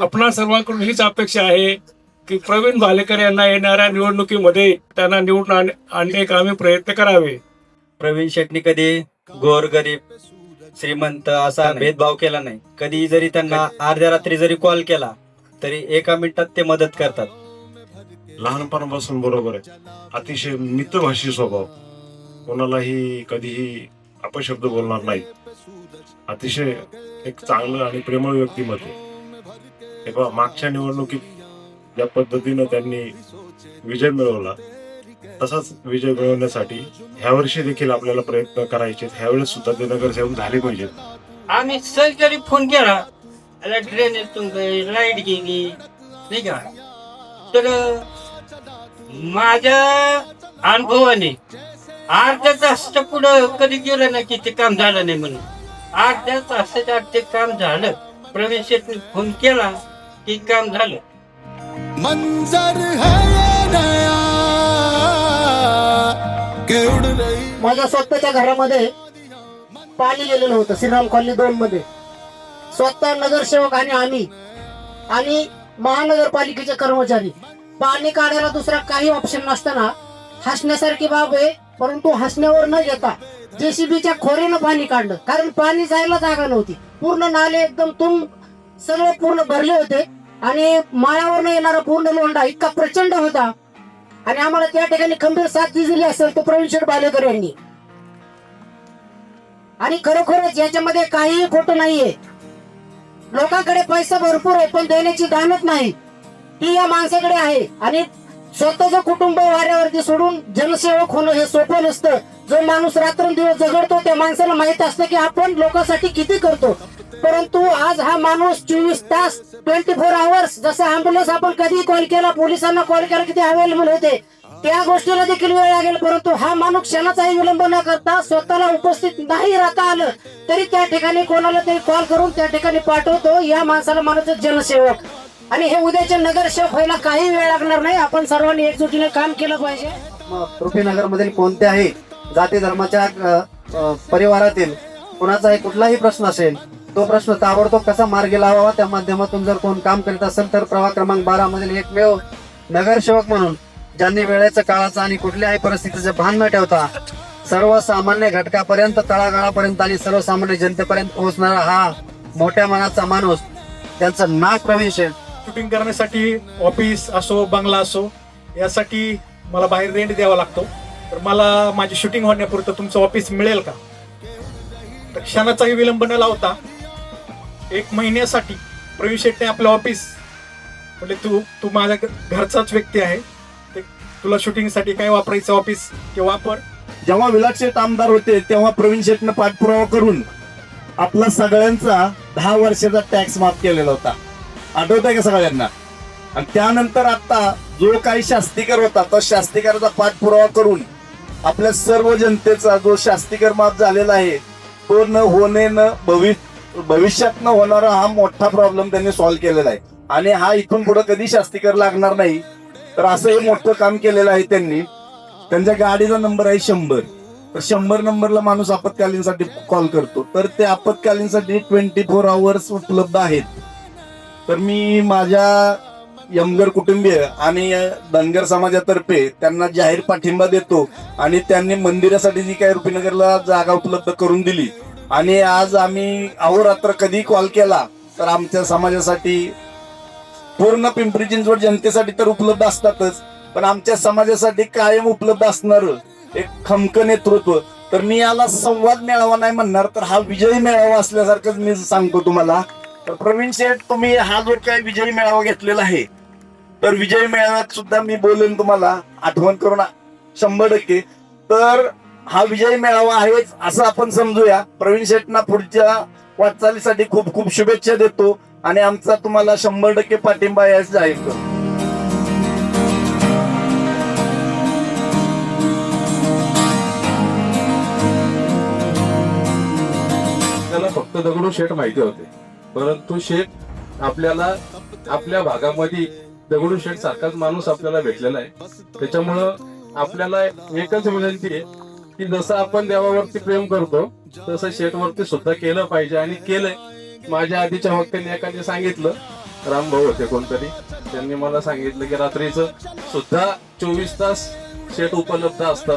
आपणा सर्वांकडून हीच अपेक्षा आहे की प्रवीण भालेकर यांना येणाऱ्या निवडणुकीमध्ये त्यांना निवडून आण- आणणे आम्ही प्रयत्न करावे. प्रवीण शेटनी कधी गोर गरीब श्रीमंत असा भेदभाव केला नाही. कधी जरी त्यांना अर्ध्या रात्री जरी कॉल केला तरी एका मिनिटात ते मदत करतात. लहानपणापासून बरोबर आहे. अतिशय मितभाषी स्वभाव. कोणालाही कधीही अपशब्द बोलणार नाही अतिशय एक चांगलं आणि प्रेमळ व्यक्तिमत्व हे पहा मागच्या निवडणुकीत ज्या पद्धतीनं त्यांनी विजय मिळवला तसाच विजय मिळवण्यासाठी ह्या वर्षी देखील आपल्याला प्रयत्न करायचे ह्यावेळेस सुद्धा ते नगरसेवक झाले पाहिजेत. आम्ही सहकारी फोन केला ड्रेनेज लाइट गेली नाही का? तर माझ्या अनुभवाने अर्ध्या तासच्या पुढं कधी गेलं ना की ते काम झालं नाही म्हणून. अर्ध्या तासाच्या आत ते काम झालं. प्रवेश फोन केला. की काम झालं. मंजर माझ्या स्वतःच्या घरामध्ये पाणी गेलेलं होतं श्रीराम कॉलनी दोन मध्ये. स्वतः नगरसेवक आणि आम्ही आणि महानगरपालिकेचे कर्मचारी. पाणी काढायला दुसरा काही ऑप्शन नसताना हसण्यासारखी बाब आहे परंतु हसण्यावर न घेता जेसीबीच्या खोरीनं पाणी काढलं. कारण पाणी जायला जागा नव्हती. पूर्ण नाले एकदम तुम सगळे पूर्ण भरले होते. आणि माळावर येणारा पूर्ण लोंढा इतका प्रचंड होता. आणि आम्हाला त्या ठिकाणी खंबीर साथ दिली असेल तो प्रवीण शेठ बालेकर यांनी. आणि खरोखरच याच्यामध्ये काहीही खोटं नाहीये. लोकांकडे पैसा भरपूर आहे पण देण्याची दानत नाही. ती या माणसाकडे आहे. आणि स्वतःचं कुटुंब वाऱ्यावरती सोडून जनसेवक होणं हे सोपं नसतं. जो माणूस रात्रंदिवस झगडतो त्या माणसाला माहीत असतं की आपण लोकांसाठी किती करतो. परंतु आज हा माणूस चोवीस तास ट्वेंटी फोर आवर्स जसं अँब्युलन्स आपण कधी कॉल केला पोलिसांना कॉल केला किती अवेलेबल होते त्या गोष्टीला देखील वेळ लागेल. परंतु हा माणूस क्षणाचाही विलंब न करता स्वतःला उपस्थित नाही राहता आलं तरी त्या ठिकाणी कोणाला तरी कॉल करून त्या ठिकाणी पाठवतो. या माणसाला माणूस जनसेवक आणि हे उद्याचे नगरसेवक व्हायला काही वेळ लागणार नाही. आपण सर्वांनी एकजुटीने काम केलं पाहिजे. नगर मधील कोणत्याही जाती धर्माच्या परिवारातील कुणाचाही कुठलाही प्रश्न असेल तो प्रश्न ताबडतोब कसा मार्गी लावावा? त्या माध्यमातून जर कोण काम करीत असेल तर प्रवाह क्रमांक बारा मधील एकमेव नगरसेवक म्हणून ज्यांनी वेळेचं काळाचं आणि कुठल्याही परिस्थितीचे भान न ठेवता सर्वसामान्य घटकापर्यंत तळागाळापर्यंत आणि सर्वसामान्य जनतेपर्यंत पोहोचणारा हा मोठ्या मनाचा माणूस त्यांचं नाक प्रवेश आहे शूटिंग करण्यासाठी ऑफिस असो बंगला असो यासाठी मला बाहेर रेंट द्यावा लागतो. तर मला माझी शूटिंग होण्यापुरतं तुमचं ऑफिस मिळेल का? तर क्षणाचाही विलंब न लावता एक महिन्यासाठी प्रवीण शेट्टी आपलं ऑफिस म्हणजे तू तू माझ्या घरचाच व्यक्ती आहे. ते तुला शूटिंगसाठी काय वापरायचं ऑफिस ते वापर जेव्हा विलास शेठ आमदार होते तेव्हा प्रवीण शेटनं पाठपुरावा करून आपला सगळ्यांचा दहा वर्षाचा टॅक्स माफ केलेला होता. आठवत आहे का सगळ्यांना? आणि त्यानंतर आता जो काही शास्तीकर होता तो शास्तीकराचा पाठपुरावा करून आपल्या सर्व जनतेचा जो शास्तीकर माफ झालेला आहे तो न होणे न भविष्य भविष्यात न होणारा हा मोठा प्रॉब्लेम त्यांनी सॉल्व्ह केलेला आहे. आणि हा इथून पुढे कधी शास्तीकर लागणार नाही तर असं हे मोठं काम केलेलं आहे त्यांनी. त्यांच्या गाडीचा नंबर आहे शंभर. तर शंभर नंबरला माणूस आपत्कालीनसाठी कॉल करतो. तर ते आपत्कालीनसाठी ट्वेंटी फोर आवर्स उपलब्ध आहेत. तर मी माझ्या यमगर कुटुंबीय आणि धनगर समाजातर्फे त्यांना जाहीर पाठिंबा देतो. आणि त्यांनी मंदिरासाठी जी काही रुपीनगरला जागा उपलब्ध करून दिली आणि आज आम्ही अहोरात्र कधी कॉल केला तर आमच्या समाजासाठी पूर्ण पिंपरी चिंचवड जनतेसाठी तर उपलब्ध असतातच पण आमच्या समाजासाठी कायम उपलब्ध असणार एक खमक नेतृत्व. तर मी याला संवाद मेळावा नाही म्हणणार तर हा विजयी मेळावा असल्यासारखंच मी सांगतो तुम्हाला. तर प्रवीण शेठ तुम्ही हा जो काही विजयी मेळावा घेतलेला आहे तर विजयी मेळाव्यात सुद्धा मी बोलेन तुम्हाला आठवण करून शंभर टक्के. तर हा विजयी मेळावा आहेच असं आपण समजूया. प्रवीण शेठना पुढच्या वाटचालीसाठी खूप खूप शुभेच्छा देतो. आणि आमचा तुम्हाला शंभर टक्के पाठिंबा यास जाहीर करतो. आपल्याला फक्त दगडू शेठ माहिती होते. परंतु शेठ आपल्याला आपल्या भागामध्ये दगडू शेठ सारखाच माणूस आपल्याला भेटलेला आहे. त्याच्यामुळं आपल्याला एकच विनंती आहे की जसं आपण देवावरती प्रेम करतो तसं शेठवरती सुद्धा केलं पाहिजे आणि केलंय. माझ्या आधीच्या वक्त्यांनी एखादे सांगितलं रामभाऊ होते कोणतरी त्यांनी मला सांगितलं की रात्रीच सुद्धा चोवीस तास शेट उपलब्ध असतात.